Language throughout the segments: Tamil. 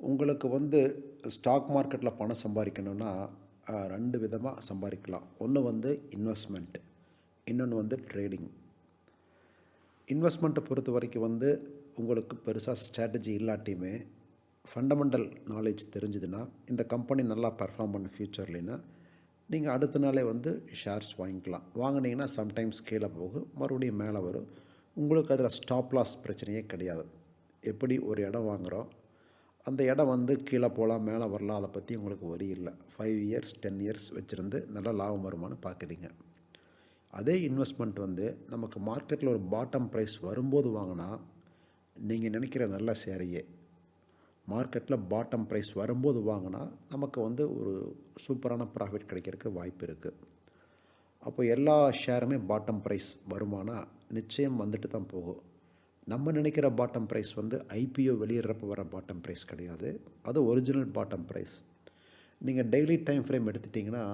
உங்களுக்கு வந்து ஸ்டாக் மார்க்கெட்டில் பணம் சம்பாதிக்கணுன்னா ரெண்டு விதமாக சம்பாதிக்கலாம். ஒன்று வந்து இன்வெஸ்ட்மெண்ட் இன்னொன்று வந்து ட்ரேடிங் இன்வெஸ்ட்மெண்ட்டை பொறுத்த வரைக்கும் வந்து உங்களுக்கு பெருசாக ஸ்ட்ராட்டஜி இல்லாட்டியுமே ஃபண்டமெண்டல் நாலேஜ் தெரிஞ்சுதுன்னா இந்த கம்பெனி நல்லா பர்ஃபார்ம் பண்ண ஃப்யூச்சர்லேன்னா நீங்கள் அடுத்த நாளே வந்து ஷேர்ஸ் வாங்கிக்கலாம். வாங்கினீங்கன்னா சம்டைம்ஸ் கீழே போகும் மறுபடியும் மேலே வரும். உங்களுக்கு அதில் ஸ்டாப் லாஸ் பிரச்சனையே கிடையாது. எப்படி ஒரு இடம் வாங்குகிறோம் அந்த இடம் வந்து கீழே போகலாம் மேலே வரலாம் அதை பற்றி உங்களுக்கு வரி இல்லை. ஃபைவ் இயர்ஸ் டென் இயர்ஸ் வச்சுருந்து நல்லா லாபம் வருமானு பார்க்குறீங்க அதே இன்வெஸ்ட்மெண்ட் வந்து நமக்கு மார்க்கெட்டில் ஒரு பாட்டம் ப்ரைஸ் வரும்போது வாங்கினா நீங்கள் நினைக்கிற நல்ல ஷேரையே மார்க்கெட்டில் பாட்டம் ப்ரைஸ் வரும்போது வாங்கினா நமக்கு வந்து ஒரு சூப்பரான ப்ராஃபிட் கிடைக்கிறதுக்கு வாய்ப்பு இருக்குது அப்போ எல்லா ஷேருமே பாட்டம் ப்ரைஸ் வருமானா நிச்சயம் வந்துட்டு தான் போகும். நம்ம நினைக்கிற பாட்டம் ப்ரைஸ் வந்து ஐபிஓ வெளியிடுறப்ப வர பாட்டம் ப்ரைஸ் கிடையாது. அது ஒரிஜினல் பாட்டம் ப்ரைஸ் நீங்கள் டெய்லி டைம் ஃப்ரேம் எடுத்துட்டிங்கன்னா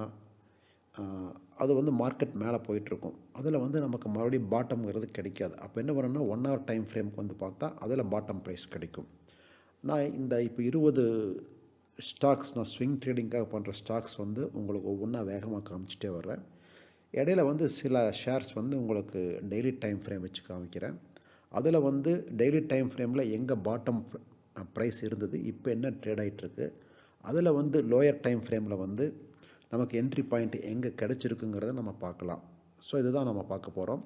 அது வந்து மார்க்கெட் மேலே போயிட்டுருக்கும். அதில் வந்து நமக்கு மறுபடியும் பாட்டம்ங்கிறது கிடைக்காது. அப்போ என்ன பண்ணணும்னா ஒன் ஹவர் டைம் ஃப்ரேம்க்கு வந்து பார்த்தா அதில் பாட்டம் ப்ரைஸ் கிடைக்கும். நான் இந்த இப்போ இருபது ஸ்டாக்ஸ் நான் ஸ்விங் ட்ரேடிங்காக பண்ணுற ஸ்டாக்ஸ் வந்து உங்களுக்கு ஒவ்வொன்றா வேகமாக காமிச்சிட்டே வர்றேன். இடையில வந்து சில ஷேர்ஸ் வந்து உங்களுக்கு டெய்லி டைம் ஃப்ரேம் வச்சு காமிக்கிறேன். அதில் வந்து டெய்லி டைம் ஃப்ரேமில் எங்கே பாட்டம் ப்ரைஸ் இருந்தது இப்போ என்ன ட்ரேட் ஆகிட்டுருக்கு அதில் வந்து லோயர் டைம் ஃப்ரேமில் வந்து நமக்கு என்ட்ரி பாயிண்ட் எங்கே கிடச்சிருக்குங்கிறத நம்ம பார்க்கலாம். ஸோ இதுதான் நம்ம பார்க்க போகிறோம்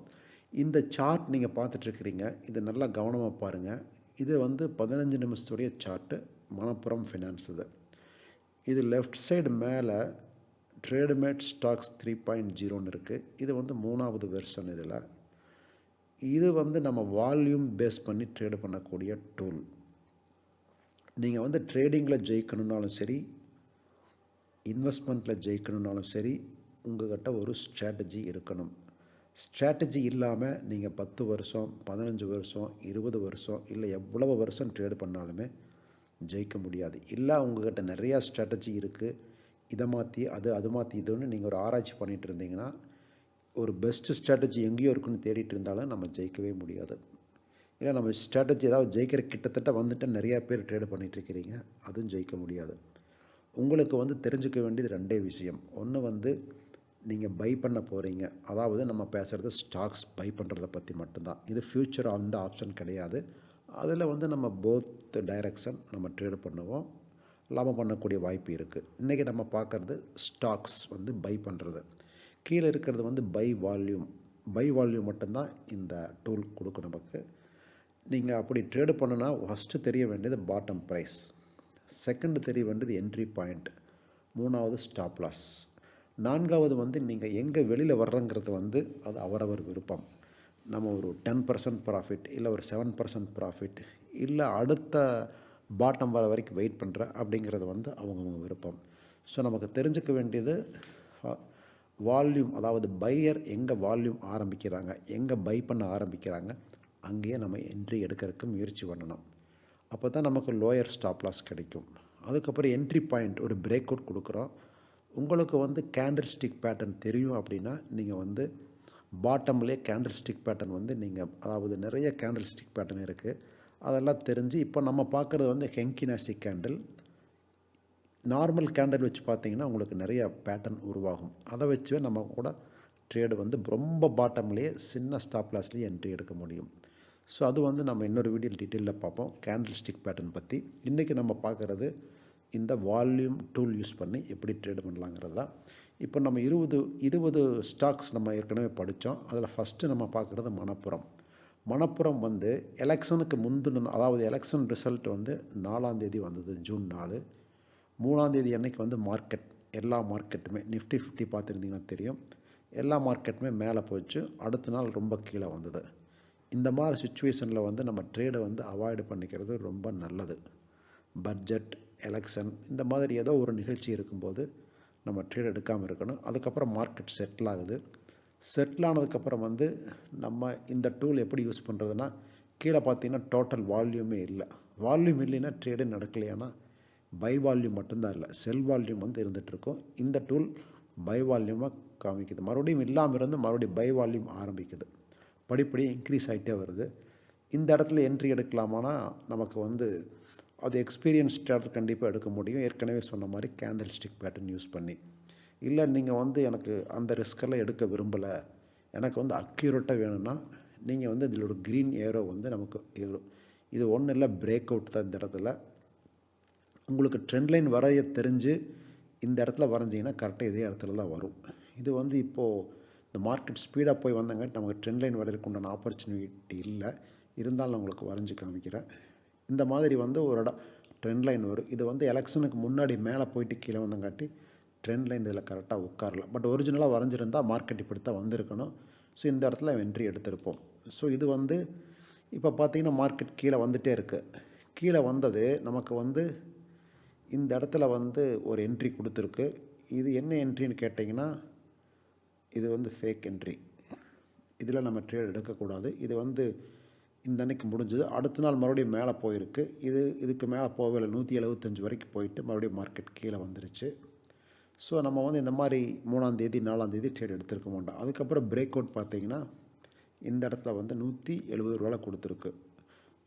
இந்த சார்ட் நீங்கள் பார்த்துட்ருக்கிறீங்க இது நல்லா கவனமாக பாருங்கள் இது வந்து பதினஞ்சு நிமிஷத்துடைய சார்ட்டு மணப்புரம் ஃபினான்ஸ் இது. இது லெஃப்ட் சைடு மேலே ட்ரேடுமேட் ஸ்டாக்ஸ் த்ரீ பாயிண்ட் ஜீரோன்னு இருக்குது இது வந்து மூணாவது வெர்ஷன் இதில். இது வந்து நம்ம வால்யூம் பேஸ் பண்ணி ட்ரேடு பண்ணக்கூடிய டூல் நீங்கள் வந்து ட்ரேடிங்கில் ஜெயிக்கணுன்னாலும் சரி இன்வெஸ்ட்மெண்ட்டில் ஜெயிக்கணுன்னாலும் சரி உங்கள்கிட்ட ஒரு ஸ்ட்ராட்டஜி இருக்கணும். ஸ்ட்ராட்டஜி இல்லாமல் நீங்கள் பத்து வருஷம் பதினஞ்சு வருஷம் இருபது வருஷம் இல்லை எவ்வளவு வருஷம் ட்ரேடு பண்ணாலுமே ஜெயிக்க முடியாது. இல்லை உங்கள்கிட்ட நிறையா ஸ்ட்ராட்டஜி இருக்குது இதை மாற்றி அது அது மாற்றி இதுன்னு நீங்கள் ஒரு ஆராய்ச்சி பண்ணிகிட்டு இருந்தீங்கன்னா ஒரு பெஸ்ட்டு ஸ்ட்ராட்டஜி எங்கேயோ இருக்குன்னு தேடிட்டு இருந்தாலும் நம்ம ஜெயிக்கவே முடியாது. ஏன்னா நம்ம ஸ்ட்ராட்டஜி ஏதாவது ஜெயிக்கிற கிட்டத்தட்ட வந்துட்டு நிறையா பேர் ட்ரேடு பண்ணிகிட்டு இருக்கிறீங்க. அதுவும் ஜெயிக்க முடியாது. உங்களுக்கு வந்து தெரிஞ்சுக்க வேண்டியது ரெண்டே விஷயம். ஒன்று வந்து நீங்கள் பை பண்ண போகிறீங்க அதாவது நம்ம பேசுகிறது ஸ்டாக்ஸ் பை பண்ணுறதை பற்றி மட்டும்தான். இது ஃப்யூச்சர் அந்த ஆப்ஷன் கிடையாது. அதில் வந்து நம்ம போத் டைரக்ஷன் நம்ம ட்ரேடு பண்ணுவோம். லாபம் பண்ணக்கூடிய வாய்ப்பு இருக்குது இன்றைக்கி நம்ம பார்க்குறது ஸ்டாக்ஸ் வந்து பை பண்ணுறது கீழே இருக்கிறது வந்து பை வால்யூம் பை வால்யூம் மட்டும்தான் இந்த டூல் கொடுக்கும் நமக்கு. நீங்கள் அப்படி ட்ரேடு பண்ணுனா ஃபஸ்ட்டு தெரிய வேண்டியது பாட்டம் ப்ரைஸ் செகண்ட் தெரிய வேண்டியது என்ட்ரி பாயிண்ட் மூணாவது ஸ்டாப் லாஸ் நான்காவது வந்து நீங்கள் எங்கே வெளியில் வர்றங்கிறது வந்து அது அவரவர் விருப்பம். நம்ம ஒரு டென் பர்சன்ட் ப்ராஃபிட் இல்லை ஒரு செவன் பர்சன்ட் ப்ராஃபிட் இல்லை அடுத்த பாட்டம் வர வரைக்கும் வெயிட் பண்ணுற அப்படிங்கிறது வந்து அவங்கவுங்க விருப்பம். ஸோ நமக்கு தெரிஞ்சுக்க வேண்டியது வால்யூம் அதாவது பையர் எங்கே வால்யூம் ஆரம்பிக்கிறாங்க எங்கே பை பண்ண ஆரம்பிக்கிறாங்க அங்கேயே நம்ம என்ட்ரி எடுக்கிறதுக்கு முயற்சி பண்ணணும். அப்போ தான் நமக்கு லோயர் ஸ்டாப் லாஸ் கிடைக்கும். அதுக்கப்புறம் என்ட்ரி பாயிண்ட் ஒரு பிரேக் அவுட் கொடுக்குறோம். உங்களுக்கு வந்து கேண்டில் ஸ்டிக் பேட்டர்ன் தெரியும் அப்படின்னா நீங்கள் வந்து பாட்டம்லேயே கேண்டில் ஸ்டிக் பேட்டர்ன் வந்து நீங்கள் அதாவது நிறைய கேண்டில் ஸ்டிக் பேட்டர்ன் இருக்குது அதெல்லாம் தெரிஞ்சு இப்போ நம்ம பார்க்குறது வந்து ஹெங்கினாசி கேண்டில் நார்மல் கேண்டில் வச்சு பார்த்தீங்கன்னா உங்களுக்கு நிறைய பேட்டர்ன் உருவாகும். அதை வச்சுவே நம்ம கூட ட்ரேடு வந்து ரொம்ப பாட்டம்லேயே சின்ன ஸ்டாப் லாஸ்லேயே என்ட்ரி எடுக்க முடியும். ஸோ அது வந்து நம்ம இன்னொரு வீடியோ டீட்டெயிலில் பார்ப்போம். கேண்டில் ஸ்டிக் பேட்டர்ன் பற்றி இன்றைக்கி நம்ம பார்க்குறது இந்த வால்யூம் டூல் யூஸ் பண்ணி எப்படி ட்ரேட் பண்ணலாங்கிறது தான். இப்போ நம்ம இருபது இருபது ஸ்டாக்ஸ் நம்ம ஏற்கனவே படித்தோம். அதில் ஃபஸ்ட்டு நம்ம பார்க்குறது மணப்புறம். மணப்புறம் வந்து எலெக்ஷனுக்கு முந்தின அதாவது எலெக்ஷன் ரிசல்ட் வந்து நாலாம் தேதி வந்தது ஜூன் நாலு. மூணாந்தேதி அன்னைக்கு வந்து மார்க்கெட் எல்லா மார்க்கெட்டுமே நிஃப்டி ஃபிஃப்டி பார்த்துருந்தீங்கன்னா தெரியும். எல்லா மார்க்கெட்டுமே மேலே போச்சு. அடுத்த நாள் ரொம்ப கீழே வந்தது. இந்த மாதிரி சுச்சுவேஷனில் வந்து நம்ம ட்ரேடை வந்து அவாய்டு பண்ணிக்கிறது ரொம்ப நல்லது. பட்ஜெட் எலெக்ஷன் இந்த மாதிரி ஏதோ ஒரு நிகழ்ச்சி இருக்கும்போது நம்ம ட்ரேட் எடுக்காமல் இருக்கணும். அதுக்கப்புறம் மார்க்கெட் செட்டில் ஆகுது. செட்டில் ஆனதுக்கப்புறம் வந்து நம்ம இந்த டூல் எப்படி யூஸ் பண்ணுறதுன்னா கீழே பார்த்தீங்கன்னா டோட்டல் வால்யூமே இல்லை. வால்யூம் இல்லைன்னா ட்ரேடே நடக்கலையானா பை வால்யூம் மட்டும்தான் இல்லை செல் வால்யூம் வந்து இருந்துகிட்ருக்கும். இந்த டூல் பை வால்யூமாக காமிக்குது. மறுபடியும் இல்லாமல் இருந்து மறுபடியும் பை வால்யூம் ஆரம்பிக்குது. படிப்படி இன்க்ரீஸ் ஆகிட்டே வருது. இந்த இடத்துல என்ட்ரி எடுக்கலாமானா நமக்கு வந்து அது எக்ஸ்பீரியன்ஸ் ட்ரேடர் கண்டிப்பாக எடுக்க முடியும். ஏற்கனவே சொன்ன மாதிரி கேண்டில் ஸ்டிக் பேட்டர்ன் யூஸ் பண்ணி. இல்லை நீங்கள் வந்து எனக்கு அந்த ரிஸ்கெல்லாம் எடுக்க விரும்பலை. எனக்கு வந்து அக்யூரேட்டாக வேணும்னா நீங்கள் வந்து இதில் ஒரு க்ரீன் ஏரோ வந்து நமக்கு ஏறும். இது ஒன்றும் இல்லை பிரேக் அவுட் தான் இந்த இடத்துல. உங்களுக்கு ட்ரெண்ட் லைன் வரைய தெரிஞ்சு இந்த இடத்துல வரைஞ்சிங்கன்னா கரெக்டாக இதே இடத்துல தான் வரும். இது வந்து இப்போது இந்த மார்க்கெட் ஸ்பீடாக போய் வந்தாங்காட்டி நமக்கு ட்ரெண்ட் லைன் வரையறதுக்கு உண்டான ஆப்பர்ச்சுனிட்டி இல்லை. இருந்தாலும் நான் உங்களுக்கு வரைஞ்சி காமிக்கிறேன். இந்த மாதிரி வந்து ஒரு இடம் ட்ரெண்ட் லைன் வரும். இது வந்து எலெக்ஷனுக்கு முன்னாடி மேலே போயிட்டு கீழே வந்தங்காட்டி ட்ரெண்ட் லைன் இதில் கரெக்டாக உட்காரலாம் பட் ஒரிஜினலாக வரைஞ்சிருந்தால் மார்க்கெட் இப்படி தான் வந்திருக்கணும். ஸோ இந்த இடத்துல என்ட்ரி எடுத்திருப்போம். ஸோ இது வந்து இப்போ பார்த்திங்கன்னா மார்க்கெட் கீழே வந்துகிட்டே இருக்குது கீழே வந்தது நமக்கு வந்து இந்த இடத்துல வந்து ஒரு என்ட்ரி கொடுத்துருக்கு. இது என்ன என்ட்ரின்னு கேட்டிங்கன்னா இது வந்து ஃபேக் என்ட்ரி இதில் நம்ம ட்ரேட் எடுக்கக்கூடாது. இது வந்து இந்த அன்னைக்கு முடிஞ்சது. அடுத்த நாள் மறுபடியும் மேலே போயிருக்கு. இது இதுக்கு மேலே போகவில்லை நூற்றி எழுபத்தஞ்சு வரைக்கும் போயிட்டு மறுபடியும் மார்க்கெட் கீழே வந்துருச்சு. ஸோ நம்ம வந்து இந்த மாதிரி மூணாந்தேதி நாலாந்தேதி ட்ரேட் எடுத்திருக்க மாட்டோம். அதுக்கப்புறம் பிரேக் அவுட் பார்த்திங்கன்னா இந்த இடத்துல வந்து நூற்றி எழுபது ரூபாய் கொடுத்துருக்கு.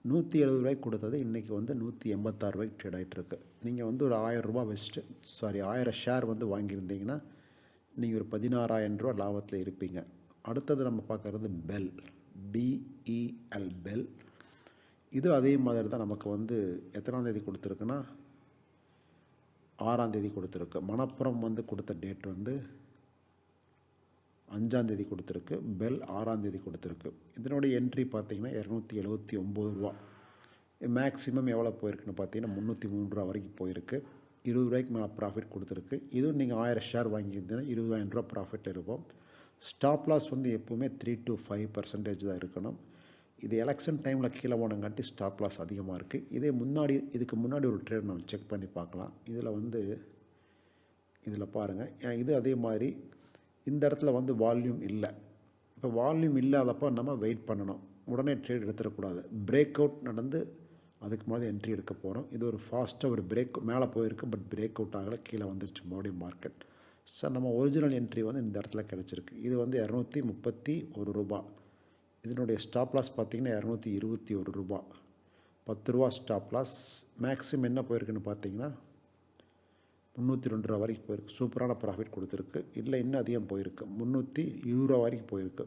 நூற்றி எழுபது ரூபாய்க்கு கொடுத்தது. இன்றைக்கி வந்து நூற்றி எண்பத்தாறு ரூபாய்க்கு ட்ரேட் ஆகிட்டுருக்கு நீங்கள் வந்து ஒரு ஆயிரம் ரூபா வச்சுட்டு சாரி ஆயிரம் ஷேர் வந்து வாங்கியிருந்தீங்கன்னா நீங்கள் ஒரு பதினாறாயிரம் ரூபா லாபத்தில் இருப்பீங்க. அடுத்தது நம்ம பார்க்குறது பெல் பிஇஎல் பெல் இது அதே மாதிரி தான் நமக்கு வந்து எத்தனாம் தேதி கொடுத்துருக்குன்னா ஆறாம் தேதி கொடுத்துருக்கு. மணப்புறம் வந்து கொடுத்த டேட் வந்து அஞ்சாந்தேதி கொடுத்துருக்கு பெல் ஆறாந்தேதி கொடுத்துருக்கு. இதனுடைய என்ட்ரி பார்த்தீங்கன்னா இரநூத்தி எழுபத்தி ஒம்பது ரூபா. மேக்ஸிமம் எவ்வளோ போயிருக்குன்னு பார்த்தீங்கன்னா முந்நூற்றி மூணு ரூபா வரைக்கும் போயிருக்கு. இருபது ரூபாய்க்கு மேலே ப்ராஃபிட் கொடுத்துருக்கு. இதுவும் நீங்கள் ஆயிரம் ஷேர் வாங்கியிருந்தீங்கன்னா இருபதாயிரம் ரூபா ப்ராஃபிட் இருக்கும். ஸ்டாப் லாஸ் வந்து எப்போவுமே த்ரீ டு ஃபைவ் பர்சன்டேஜ் தான் இருக்கணும். இது எலெக்ஷன் டைமில் கீழே போனங்காட்டி ஸ்டாப் லாஸ் அதிகமாக இருக்குது இதே முன்னாடி இதுக்கு முன்னாடி ஒரு ட்ரேட் நம்ம செக் பண்ணி பார்க்கலாம். இதில் வந்து இதில் பாருங்கள் இது அதே மாதிரி இந்த இடத்துல வந்து வால்யூம் இல்லை. இப்போ வால்யூம் இல்லாதப்போ நம்ம வெயிட் பண்ணணும். உடனே ட்ரேட் எடுத்துடக்கூடாது. பிரேக் அவுட் நடந்து அதுக்கு முன்னாடி என்ட்ரி எடுக்க போகிறோம் இது ஒரு ஃபாஸ்ட்டாக ஒரு பிரேக் மேலே போயிருக்கு பட் பிரேக் அவுட் ஆகலை. கீழே வந்துருச்சு மறுபடியும் மார்க்கெட் சார் நம்ம ஒரிஜினல் என்ட்ரி வந்து இந்த இடத்துல கிடச்சிருக்கு. இது வந்து இரநூத்தி முப்பத்தி ஒரு ரூபா. இதனுடைய ஸ்டாப் லாஸ் பார்த்திங்கன்னா இரநூத்தி இருபத்தி ஒரு ரூபா. பத்து ரூபா ஸ்டாப் லாஸ் மேக்ஸிமம் என்ன போயிருக்குன்னு பார்த்தீங்கன்னா முந்நூற்றி ரெண்டு ரூபா வரைக்கும் போயிருக்கு. சூப்பரான ப்ராஃபிட் கொடுத்துருக்கு. இல்லை இன்னும் அதிகம் போயிருக்கு. முந்நூற்றி இருபது வரைக்கும் போயிருக்கு.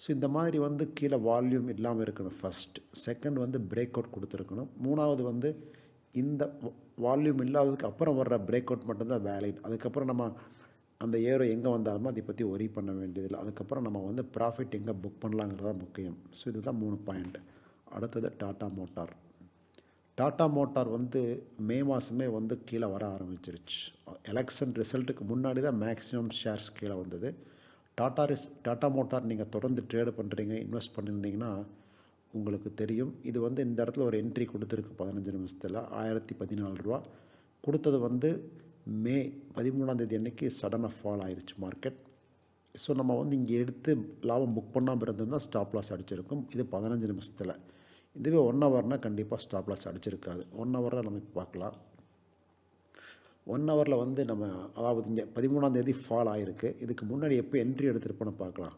ஸோ இந்த மாதிரி வந்து கீழே வால்யூம் இல்லாமல் இருக்கணும் ஃபஸ்ட் செகண்ட் வந்து பிரேக் அவுட் கொடுத்துருக்கணும். மூணாவது வந்து இந்த வால்யூம் இல்லாததுக்கு அப்புறம் வர்ற பிரேக் அவுட் மட்டும்தான் வேலிட் அதுக்கப்புறம் நம்ம அந்த ஏரோ எங்கே வந்தாலுமே அதை பற்றி ஒரி பண்ண வேண்டியதில்லை. அதுக்கப்புறம் நம்ம வந்து ப்ராஃபிட் எங்கே புக் பண்ணலாங்கிறது தான் முக்கியம். ஸோ இதுதான் மூணு பாயிண்ட் அடுத்தது டாட்டா மோட்டார் டாட்டா மோட்டார் வந்து மே மாதமே வந்து கீழே வர ஆரம்பிச்சிருச்சு. எலெக்ஷன் ரிசல்ட்டுக்கு முன்னாடி தான் மேக்ஸிமம் ஷேர்ஸ் கீழே வந்தது. டாட்டா ரிஸ் டாட்டா மோட்டார் நீங்கள் தொடர்ந்து ட்ரேடு பண்ணுறீங்க இன்வெஸ்ட் பண்ணியிருந்தீங்கன்னா உங்களுக்கு தெரியும். இது வந்து இந்த இடத்துல ஒரு என்ட்ரி கொடுத்துருக்கு பதினஞ்சு நிமிஷத்தில் ஆயிரத்தி பதினாலு ரூபா. கொடுத்தது வந்து மே பதிமூணாந்தேதி அன்னைக்கு சடனாக ஃபால் ஆயிடுச்சு மார்க்கெட் ஸோ நம்ம வந்து இங்கே எடுத்து லாபம் புக் பண்ணாமல் இருந்திருந்தால் ஸ்டாப் லாஸ் அடிச்சிருக்கும். இது பதினஞ்சு நிமிஷத்தில். இதுவே ஒன் ஹவர்னால் கண்டிப்பாக ஸ்டாப் லாஸ் அடிச்சிருக்காது. ஒன் ஹவரில் நம்ம பார்க்கலாம் ஒன் ஹவரில் வந்து நம்ம அதாவது இங்கே பதிமூணாந்தேதி ஃபால் ஆகிருக்கு இதுக்கு முன்னாடி எப்போ என்ட்ரி எடுத்திருப்போம்னு பார்க்கலாம்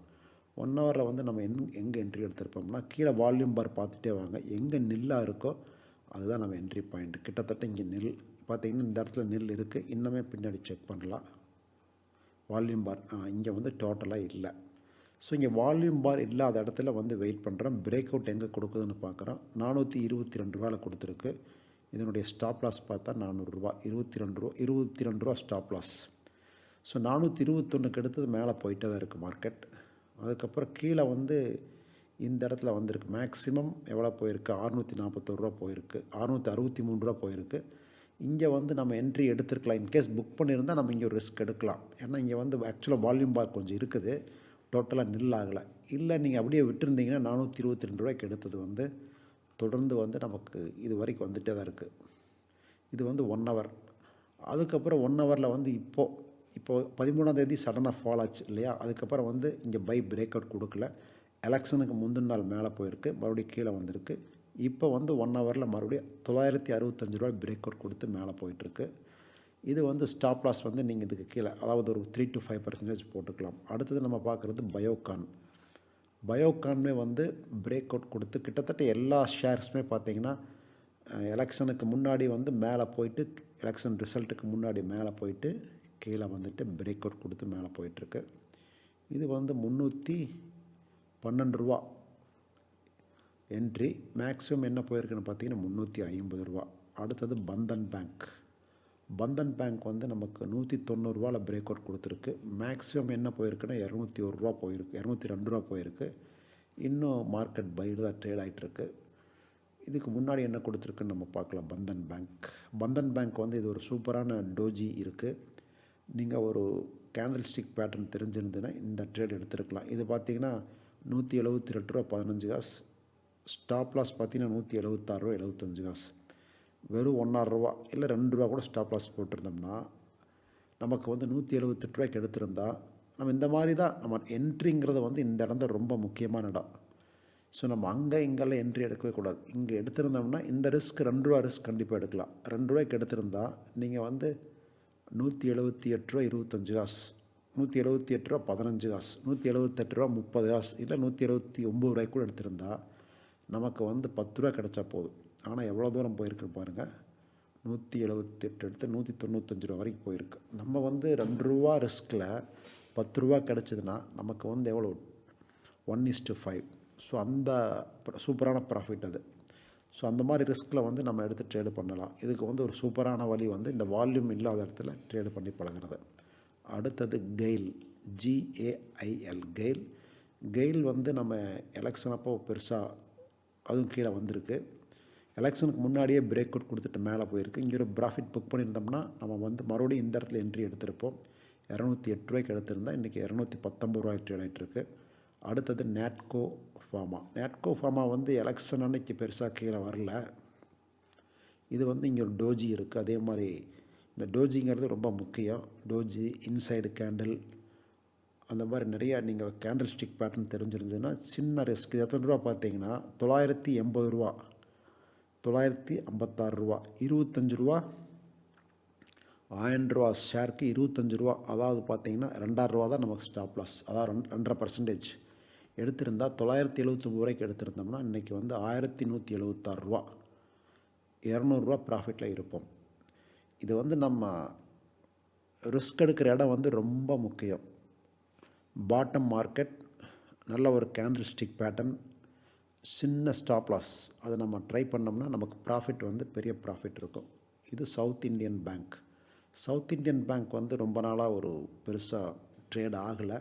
ஒன் ஹவரில் வந்து நம்ம எங் எங்கே என்ட்ரி எடுத்திருப்போம்னா கீழே வால்யூம் பார் பார்த்துட்டே வாங்க. எங்கே நில்லாக இருக்கோ அதுதான் நம்ம என்ட்ரி பாயிண்ட் கிட்டத்தட்ட இங்கே நெல் பார்த்திங்கன்னா இந்த இடத்துல நெல் இருக்குது இன்னுமே பின்னாடி செக் பண்ணலாம். வால்யூம் பார் இங்கே வந்து டோட்டலாக இல்லை. ஸோ இங்கே வால்யூம் பார் இல்லாத இடத்துல வந்து வெயிட் பண்ணுறோம் பிரேக் அவுட் எங்கே கொடுக்குதுன்னு பார்க்குறோம் நானூற்றி இருபத்தி ரெண்டு ரூபாவில் கொடுத்துருக்கு. இதனுடைய ஸ்டாப் லாஸ் பார்த்தா நானூறுரூவா இருபத்தி ரெண்டு ரூபா. இருபத்தி ரெண்டு ரூபா ஸ்டாப் லாஸ் ஸோ நானூற்றி இருபத்தொன்றுக்கு எடுத்தது மேலே போயிட்டே தான் இருக்குது மார்க்கெட் அதுக்கப்புறம் கீழே வந்து இந்த இடத்துல வந்திருக்கு. மேக்ஸிமம் எவ்வளோ போயிருக்கு? அறுநூற்றி நாற்பத்தோரு ரூபா போயிருக்கு. அறுநூற்றி அறுபத்தி மூணு ரூபா போயிருக்கு. இங்கே வந்து நம்ம என்ட்ரி எடுத்துருக்கலாம். இன்கேஸ் புக் பண்ணியிருந்தால் நம்ம இங்கே ஒரு ரிஸ்க் எடுக்கலாம். ஏன்னா இங்கே வந்து ஆக்சுவலாக வால்யூம் பார் கொஞ்சம் இருக்குது. டோட்டலாக நில் ஆகலை. இல்லை நீங்கள் அப்படியே விட்டுருந்தீங்கன்னா நானூற்றி இருபத்தி ரெண்டு ரூபாய்க்கு எடுத்தது வந்து தொடர்ந்து வந்து நமக்கு இது வரைக்கும் வந்துகிட்டே தான் இருக்குது இது வந்து ஒன் ஹவர் அதுக்கப்புறம் ஒன் ஹவரில் வந்து இப்போது இப்போது பதிமூணாந்தேதி சடனாக ஃபால் ஆச்சு இல்லையா? அதுக்கப்புறம் வந்து இங்கே பை பிரேக் அவுட் கொடுக்கல. எலெக்ஷனுக்கு முந்தின நாள் மேலே போயிருக்கு மறுபடியும் கீழே வந்திருக்கு. இப்போ வந்து ஒன் ஹவரில் மறுபடியும் தொள்ளாயிரத்தி அறுபத்தஞ்சு ரூபாய் பிரேக் அவுட் கொடுத்து மேலே போயிட்டுருக்கு இது வந்து ஸ்டாப் லாஸ் வந்து நீங்கள் இதுக்கு கீழே அதாவது ஒரு த்ரீ டு ஃபைவ் பர்சன்டேஜ் போட்டுக்கலாம். அடுத்தது நம்ம பார்க்குறது பயோகான் பயோகான்மே வந்து பிரேக் அவுட் கொடுத்து கிட்டத்தட்ட எல்லா ஷேர்ஸுமே பார்த்தீங்கன்னா எலெக்ஷனுக்கு முன்னாடி வந்து மேலே போயிட்டு எலெக்ஷன் ரிசல்ட்டுக்கு முன்னாடி மேலே போயிட்டு கீழே வந்துட்டு பிரேக் அவுட் கொடுத்து மேலே போயிட்டுருக்கு. இது வந்து முந்நூற்றி பன்னெண்டு ரூபா என்ட்ரி மேக்ஸிமம் என்ன போயிருக்குன்னு பார்த்தீங்கன்னா முந்நூற்றி ஐம்பது ரூபா. அடுத்தது பந்தன் பேங்க் பந்தன் பேங்க் வந்து நமக்கு நூற்றி தொண்ணூறுரூவாவில் பிரேக் அவுட் கொடுத்துருக்கு. மேக்ஸிமம் என்ன போயிருக்குன்னா இரநூத்தி ஒரு ரூபா போயிருக்கு. இரநூத்தி ரெண்டு ரூபா போயிருக்கு. இன்னும் மார்க்கெட் பைடு தான் ட்ரேட் ஆகிட்டுருக்கு இதுக்கு முன்னாடி என்ன கொடுத்துருக்குன்னு நம்ம பார்க்கலாம். பந்தன் பேங்க். பந்தன் பேங்க் வந்து இது ஒரு சூப்பரான டோஜி இருக்குது நீங்கள் ஒரு கேண்டில் ஸ்டிக் பேட்டர்ன் தெரிஞ்சிருந்துன்னா இந்த ட்ரேட் எடுத்துருக்கலாம். இது பார்த்தீங்கன்னா நூற்றி எழுபத்தி ரெண்டு ரூபா பதினஞ்சு காசு. ஸ்டாப் லாஸ் பார்த்தீங்கன்னா நூற்றி எழுபத்தாறு ரூபா எழுபத்தஞ்சு காசு. வெறும் ஒன்றாறு இல்லை ரெண்டு ரூபா கூட ஸ்டாப் லாஸ் போட்டிருந்தோம்னா நமக்கு வந்து நூற்றி எழுபத்தெட்டு ரூபாய்க்கு எடுத்திருந்தா நம்ம இந்த மாதிரி தான் நம்ம என்ட்ரிங்கிறது வந்து இந்த இடம் தான் ரொம்ப முக்கியமான இடம். ஸோ நம்ம அங்கே இங்கெல்லாம் என்ட்ரி எடுக்கவே கூடாது. இங்கே எடுத்திருந்தோம்னா இந்த ரிஸ்க் ரெண்டு ரூபா ரிஸ்க் கண்டிப்பாக எடுக்கலாம். ரெண்டு ரூபாய்க்கு எடுத்திருந்தா நீங்கள் வந்து நூற்றி எழுபத்தி எட்டு ரூபா இருபத்தஞ்சு காசு நூற்றி எழுபத்தி எட்டு ரூபா பதினஞ்சு காசு நூற்றி எழுபத்தெட்டு ரூபா முப்பது காசு இல்லை நூற்றி எழுபத்தி ஒம்பது ரூபாய்க்கு கூட எடுத்திருந்தா நமக்கு வந்து பத்து ரூபா கிடச்சா போதும். ஆனால் எவ்வளோ தூரம் போயிருக்குன்னு பாருங்கள் நூற்றி எழுபத்தெட்டு எடுத்து நூற்றி தொண்ணூத்தஞ்சு ரூபா வரைக்கும் போயிருக்கு. நம்ம வந்து ரெண்டு ரூபா ரிஸ்கில் பத்து ரூபா கிடச்சிதுன்னா நமக்கு வந்து எவ்வளோ ஒன் இஸ்டு ஃபைவ் ஸோ அந்த சூப்பரான ப்ராஃபிட் அது. ஸோ அந்த மாதிரி ரிஸ்கில் வந்து நம்ம எடுத்து ட்ரேடு பண்ணலாம். இதுக்கு வந்து ஒரு சூப்பரான வழி வந்து இந்த வால்யூம் இல்லாத இடத்துல ட்ரேடு பண்ணி பழகிறது. அடுத்தது கெயில் ஜிஏஐஎல் கெயில் கெயில் வந்து நம்ம எலெக்ஷன் அப்போ பெருசாக அதுவும் கீழே வந்திருக்கு. எலெக்ஷனுக்கு முன்னாடியே பிரேக் அவுட் கொடுத்துட்டு மேலே போயிருக்கு. இங்கே ஒரு ப்ராஃபிட் புக் பண்ணியிருந்தோம்னா நம்ம வந்து மறுபடியும் இந்த இடத்துல என்ட்ரி எடுத்திருப்போம். இரநூத்தி எட்டு ரூபாய்க்கு எடுத்திருந்தால் இன்றைக்கி இரநூத்தி பத்தொம்பது ரூபாய்க்கு ட்ரேட் ஆகிட்டுருக்கு அடுத்தது நேட்கோ ஃபார்மா நேட்கோ ஃபார்மா வந்து எலெக்ஷன் அன்னைக்கு பெருசாக கீழே வரல. இது வந்து இங்கே ஒரு டோஜி இருக்குது அதே மாதிரி இந்த டோஜிங்கிறது ரொம்ப முக்கியம். டோஜி இன்சைடு கேண்டில் அந்த மாதிரி நிறையா நீங்கள் கேண்டில் ஸ்டிக் பேட்டர்ன் தெரிஞ்சிருந்ததுன்னா சின்ன ரிஸ்க் எத்தனை ரூபா பார்த்தீங்கன்னா தொள்ளாயிரத்தி எண்பது ரூபா. தொள்ளாயிரத்தி ஐம்பத்தாறு ரூபா இருபத்தஞ்சி ரூபா ஆயிரம் ரூபா ஷேருக்கு இருபத்தஞ்சி ரூபா. அதாவது பார்த்தீங்கன்னா ரெண்டாயிரம் ரூபா தான் நமக்கு ஸ்டாப் லாஸ் அதாவது ரெண்டு ரெண்டரை பர்சன்டேஜ் எடுத்திருந்தால் தொள்ளாயிரத்தி எழுபத்தொம்பது ரூபாய்க்கு எடுத்திருந்தோம்னா இன்றைக்கி வந்து ஆயிரத்தி நூற்றி எழுபத்தாறு ரூபா. இரநூறுவா ப்ராஃபிட்டில் இருப்போம். இது வந்து நம்ம ரிஸ்க் எடுக்கிற இடம் வந்து ரொம்ப முக்கியம். பாட்டம் மார்க்கெட் நல்ல ஒரு கேண்டில் ஸ்டிக் பேட்டர்ன் சின்ன ஸ்டாப் லாஸ் அதை நம்ம ட்ரை பண்ணோம்னா நமக்கு ப்ராஃபிட் வந்து பெரிய ப்ராஃபிட் இருக்கும். இது South Indian Bank South Indian Bank வந்து ரொம்ப நாளாக ஒரு பெருசாக ட்ரேட் ஆகலை.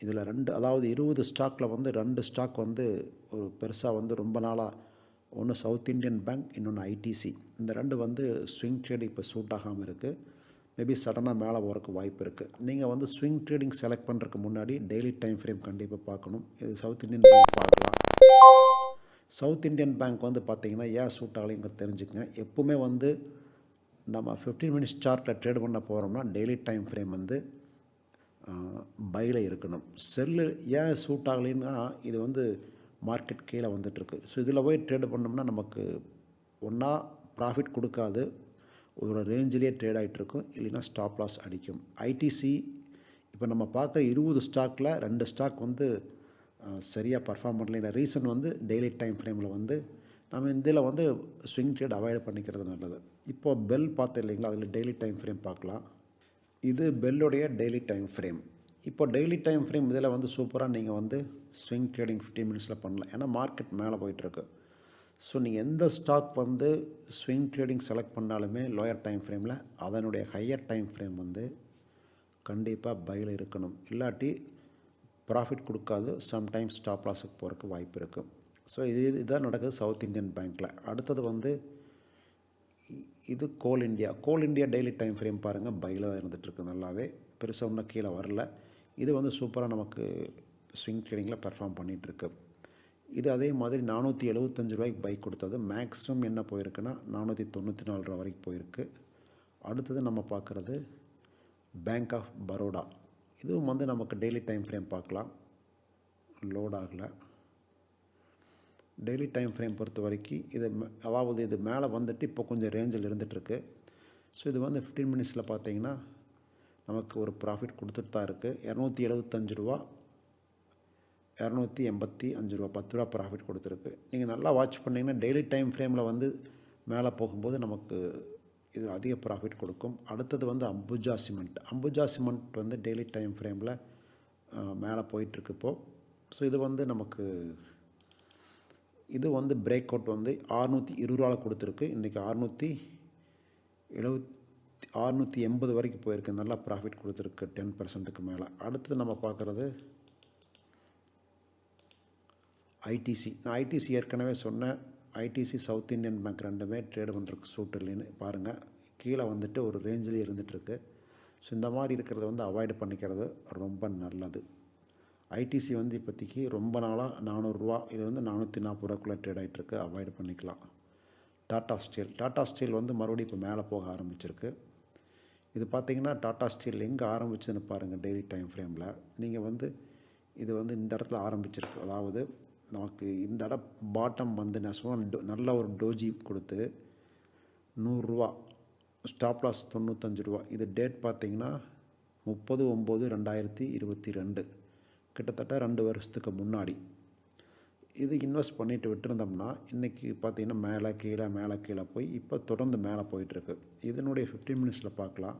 இதில் ரெண்டு அதாவது இருபது ஸ்டாக்கில் வந்து ரெண்டு ஸ்டாக் வந்து ஒரு பெருசாக வந்து ரொம்ப நாளாக ஒன்று சவுத் இந்தியன் பேங்க் இன்னொன்று ஐடிசி இந்த ரெண்டு வந்து ஸ்விங் ட்ரேட் இப்போ சூட் ஆகாமல் இருக்குது மேபி சடனாக மேலே போகிறக்கு வாய்ப்பு இருக்குது நீங்கள் வந்து ஸ்விங் ட்ரேடிங் செலக்ட் பண்ணுறதுக்கு முன்னாடி டெய்லி டைம் ஃப்ரேம் கண்டிப்பாக பார்க்கணும். இது சவுத் இந்தியன் பேங்க் பார்க்கலாம். சவுத் இந்தியன் பேங்க் வந்து பார்த்திங்கன்னா ஏன் சூட் ஆகலைங்க தெரிஞ்சுக்கங்க. எப்போவுமே வந்து நம்ம ஃபிஃப்டீன் மினிட்ஸ் சார்ட்டில் ட்ரேட் பண்ண போகிறோம்னா டெய்லி டைம் ஃப்ரேம் வந்து பையில் இருக்கணும். செல்லு ஏன் சூட் ஆகலைன்னா இது வந்து மார்க்கெட் கீழே வந்துட்டுருக்கு. ஸோ இதில் போய் ட்ரேடு பண்ணோம்னா நமக்கு ஒன்றா ப்ராஃபிட் கொடுக்காது. ஒரு ரேஞ்சிலே ட்ரேட் ஆகிட்டுருக்கும் இல்லைன்னா ஸ்டாப் லாஸ் அடிக்கும். ஐடிசி இப்போ நம்ம பார்த்த இருபது ஸ்டாக்கில் ரெண்டு ஸ்டாக் வந்து சரியாக பர்ஃபார்ம் பண்ணலைன்ற ரீசன் வந்து டெய்லி டைம் ஃப்ரேமில் வந்து நம்ம இதில் வந்து ஸ்விங் ட்ரேட் அவாய்ட் பண்ணிக்கிறது நல்லது. இப்போது பெல் பார்த்தோம் இல்லைங்களா? அதில் டெய்லி டைம் ஃப்ரேம் பார்க்கலாம். இது பெல்லுடைய டெய்லி டைம் ஃப்ரேம் இப்போ டெய்லி டைம் ஃப்ரேம் இதில் வந்து சூப்பராக நீங்கள் வந்து ஸ்விங் ட்ரேடிங் ஃபிஃப்டீன் மினிட்ஸில் பண்ணலாம். ஏன்னா மார்க்கெட் மேலே போயிட்டுருக்கு. ஸோ நீங்கள் எந்த ஸ்டாக் வந்து ஸ்விங் ட்ரேடிங் செலக்ட் பண்ணாலுமே லோயர் டைம் ஃப்ரேமில் அதனுடைய ஹையர் டைம் ஃப்ரேம் வந்து கண்டிப்பாக பையில் இருக்கணும். இல்லாட்டி ப்ராஃபிட் கொடுக்காது சம்டைம்ஸ் ஸ்டாப் லாஸுக்கு போகிறக்கு வாய்ப்பு இருக்குது ஸோ இது இதுதான் நடக்குது சவுத் இந்தியன் பேங்க்கில் அடுத்தது வந்து இது Coal India Coal India daily time frame பாருங்கள் பையில் தான் இருந்துகிட்ருக்கு நல்லாவே. பெருசாக ஒன்றும் கீழே வரல. இது வந்து சூப்பராக நமக்கு ஸ்விங் ட்ரேடிங்கில் பெர்ஃபார்ம் பண்ணிகிட்ருக்கு இது அதே மாதிரி நானூற்றி எழுபத்தஞ்சு ரூபாய்க்கு பைக் கொடுத்தது. மேக்ஸிமம் என்ன போயிருக்குன்னா நானூற்றி தொண்ணூற்றி நாலு ரூபா வரைக்கும் போயிருக்கு. அடுத்தது நம்ம பார்க்குறது பேங்க் ஆஃப் பரோடா இதுவும் வந்து நமக்கு டெய்லி டைம் ஃப்ரேம் பார்க்கலாம். லோட் ஆகலை. டெய்லி டைம் ஃப்ரேம் பொறுத்த வரைக்கும் இது அதாவது இது மேலே வந்துட்டு இப்போ கொஞ்சம் ரேஞ்சில் இருந்துகிட்ருக்கு ஸோ இது வந்து ஃபிஃப்டீன் மினிட்ஸில் பார்த்தீங்கன்னா நமக்கு ஒரு ப்ராஃபிட் கொடுத்துட்டு தான் இருக்குது இரநூத்தி எழுபத்தஞ்சு ரூபா இரநூத்தி எண்பத்தி அஞ்சு ரூபா பத்து ரூபா ப்ராஃபிட் கொடுத்துருக்கு. நீங்கள் நல்லா வாட்ச் பண்ணிங்கன்னா டெய்லி டைம் ஃப்ரேமில் வந்து மேலே போகும்போது நமக்கு இது அதிக ப்ராஃபிட் கொடுக்கும். அடுத்தது வந்து அம்புஜா சிமெண்ட். அம்புஜா சிமெண்ட் வந்து டெய்லி டைம் ஃப்ரேமில் மேலே போயிட்டுருக்கு இப்போது ஸோ இது வந்து நமக்கு இது வந்து பிரேக் அவுட் வந்து அறுநூற்றி இருபது ரூபாவில் கொடுத்துருக்கு. இன்றைக்கி அறுநூற்றி எழுபத்தி அறுநூற்றி எண்பது வரைக்கும் போயிருக்கு. நல்லா ப்ராஃபிட் கொடுத்துருக்கு டென் பர்சன்ட்டுக்கு மேலே. அடுத்தது நம்ம பார்க்குறது ஐடிசி நான் ஐடிசி ஏற்கனவே சொன்னேன். ஐடிசி சவுத் இந்தியன் பேங்க் ரெண்டுமே ட்ரேடு பண்ணுறதுக்கு சூட் இல்லைன்னு பாருங்கள் கீழே வந்துட்டு ஒரு ரேஞ்சிலே இருந்துகிட்ருக்கு ஸோ இந்த மாதிரி இருக்கிறத வந்து அவாய்டு பண்ணிக்கிறது ரொம்ப நல்லது. ஐடிசி வந்து இப்போதைக்கு ரொம்ப நாளாக நானூறுரூவா இதுலேருந்து நானூற்றி நாற்பது ரூபாக்குள்ளே ட்ரேட் ஆகிட்டுருக்கு அவாய்டு பண்ணிக்கலாம். டாட்டா ஸ்டீல் டாட்டா ஸ்டீல் வந்து மறுபடியும் இப்போ மேலே போக ஆரம்பிச்சிருக்கு. இது பார்த்திங்கன்னா டாட்டா ஸ்டீல் எங்கே ஆரம்பிச்சுன்னு பாருங்கள் டெய்லி டைம் ஃப்ரேமில். நீங்கள் வந்து இது வந்து இந்த இடத்துல ஆரம்பிச்சிருக்கு. அதாவது நமக்கு இந்த இடம் பாட்டம் வந்து நெசவம் நல்ல ஒரு டோஜி கொடுத்து நூறுரூவா ஸ்டாப் லாஸ் தொண்ணூத்தஞ்சு ரூபா. இது டேட் பார்த்திங்கன்னா முப்பது ஒம்பது ரெண்டாயிரத்தி இருபத்தி ரெண்டு. கிட்டத்தட்ட ரெண்டு வருஷத்துக்கு முன்னாடி. இது இன்வெஸ்ட் பண்ணிவிட்டு விட்டுருந்தோம்னா இன்றைக்கி பார்த்திங்கன்னா மேலே கீழே மேலே கீழே போய் இப்போ தொடர்ந்து மேலே போயிட்டுருக்கு. இதனுடைய ஃபிஃப்டீன் மினிட்ஸில் பார்க்கலாம்.